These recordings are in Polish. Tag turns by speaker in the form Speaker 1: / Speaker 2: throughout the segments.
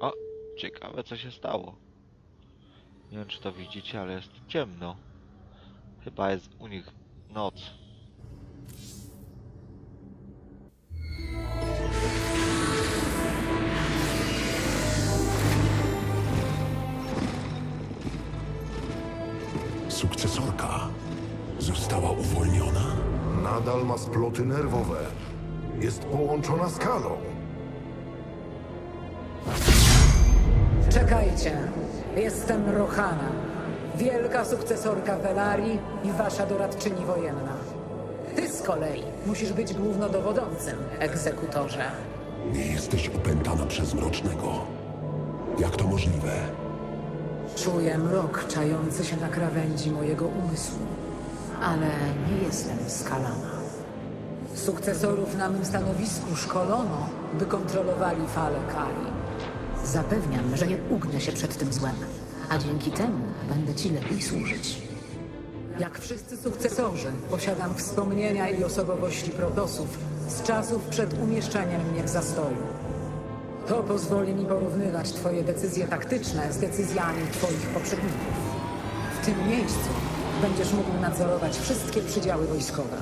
Speaker 1: O, ciekawe co się stało. Nie wiem czy to widzicie, ale jest ciemno. Chyba jest u nich noc.
Speaker 2: Sukcesorka została uwolniona?
Speaker 3: Nadal ma sploty nerwowe. Jest połączona z Kalą.
Speaker 4: Czekajcie. Jestem Rohana, wielka sukcesorka Velarii i wasza doradczyni wojenna. Ty z kolei musisz być głównodowodzącym, egzekutorze.
Speaker 2: Nie jesteś opętana przez mrocznego. Jak to możliwe?
Speaker 4: Czuję mrok czający się na krawędzi mojego umysłu, ale nie jestem skalana. Sukcesorów na mym stanowisku szkolono, by kontrolowali falę Kali. Zapewniam, że nie ugnę się przed tym złem, a dzięki temu będę ci lepiej służyć. Jak wszyscy sukcesorzy, posiadam wspomnienia i osobowości protosów z czasów przed umieszczeniem mnie w zastoju. To pozwoli mi porównywać twoje decyzje taktyczne z decyzjami twoich poprzedników. W tym miejscu będziesz mógł nadzorować wszystkie przydziały wojskowe.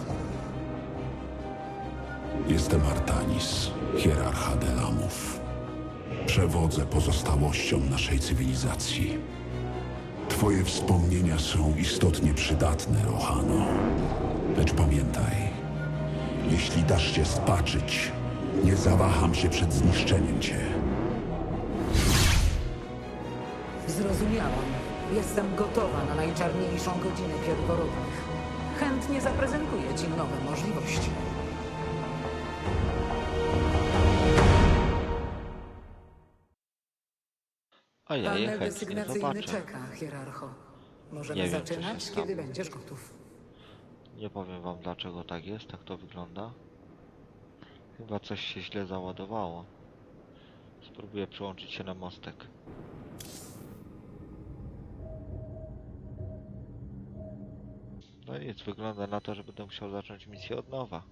Speaker 2: Jestem Artanis, hierarcha Delamów. Przewodzę pozostałościom naszej cywilizacji. Twoje wspomnienia są istotnie przydatne, Rohano. Lecz pamiętaj, jeśli dasz się spaczyć, nie zawaham się przed zniszczeniem cię.
Speaker 4: Zrozumiałam. Jestem gotowa na najczarniejszą godzinę pierworodnych. Chętnie zaprezentuję ci nowe możliwości.
Speaker 1: A ja je
Speaker 4: Panel
Speaker 1: chętnie
Speaker 4: desygnacyjny
Speaker 1: zobaczę.
Speaker 4: czeka, hierarcho. Możemy
Speaker 1: Nie wiem, co się
Speaker 4: zaczynać, kiedy będziesz gotów.
Speaker 1: Nie powiem wam dlaczego tak jest, tak to wygląda. Chyba coś się źle załadowało. Spróbuję przyłączyć się na mostek. No i nic, wygląda na to, że będę musiał zacząć misję od nowa.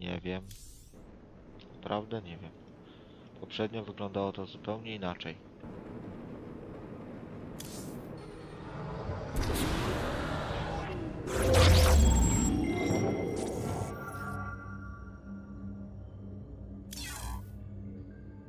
Speaker 1: Nie wiem. Naprawdę nie wiem. Poprzednio wyglądało to zupełnie inaczej.